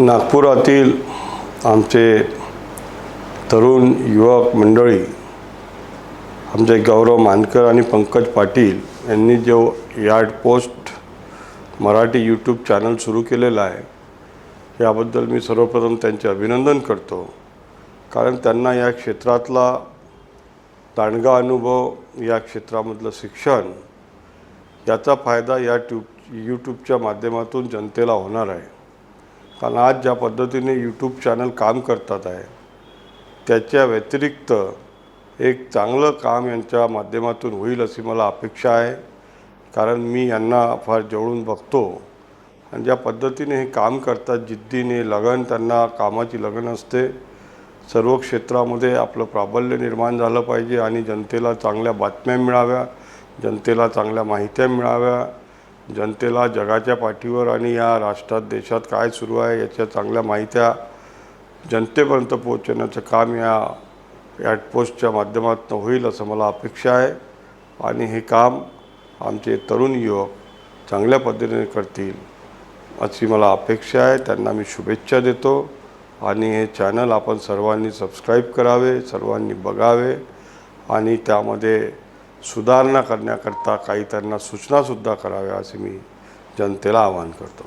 नागपुरातील आमचे तरुण युवक मंडळी आमचे गौरव मानकर आणि पंकज पाटील यांनी जो yard post Marathi YouTube channel सुरू केलेला आहे याबद्दल मी सर्वप्रथम त्यांचे अभिनंदन करतो. कारण त्यांना या क्षेत्रातला दांडगा अनुभव या क्षेत्रामधलं शिक्षण याचा फायदा या ट्यूब यूट्यूबच्या माध्यमातून जनतेला होणार आहे. कारण आज ज्या पद्धतीने यूट्यूब चॅनल काम करतात आहे त्याच्या व्यतिरिक्त एक चांगलं काम यांच्या माध्यमातून होईल अशी मला अपेक्षा आहे. कारण मी यांना फार जवळून बघतो. आणि ज्या पद्धतीने हे काम करतात जिद्दीने लगन त्यांना कामाची लगन असते. सर्व क्षेत्रामध्ये आपलं प्राबल्य निर्माण झालं पाहिजे आणि जनतेला चांगल्या बातम्या मिळाव्या जनतेला चांगल्या माहित्या मिळाव्या. जनतेला जगाच्या पाठीवर आणि या राष्ट्रात देशात काय सुरू आहे याच्या चांगल्या माहित्या जनतेपर्यंत पोहोचवण्याचं काम या ॲटपोस्टच्या माध्यमातून होईल असं मला अपेक्षा आहे. आणि हे काम आमचे तरुण युवक चांगल्या पद्धतीने करतील अशी मला अपेक्षा आहे. त्यांना मी शुभेच्छा देतो. आणि हे चॅनल आपण सर्वांनी सबस्क्राईब करावे सर्वांनी बघावे आणि त्यामध्ये सुधारणा करण्याकरता काही त्यांना सूचनासुद्धा कराव्या असे मी जनतेला आवाहन करतो.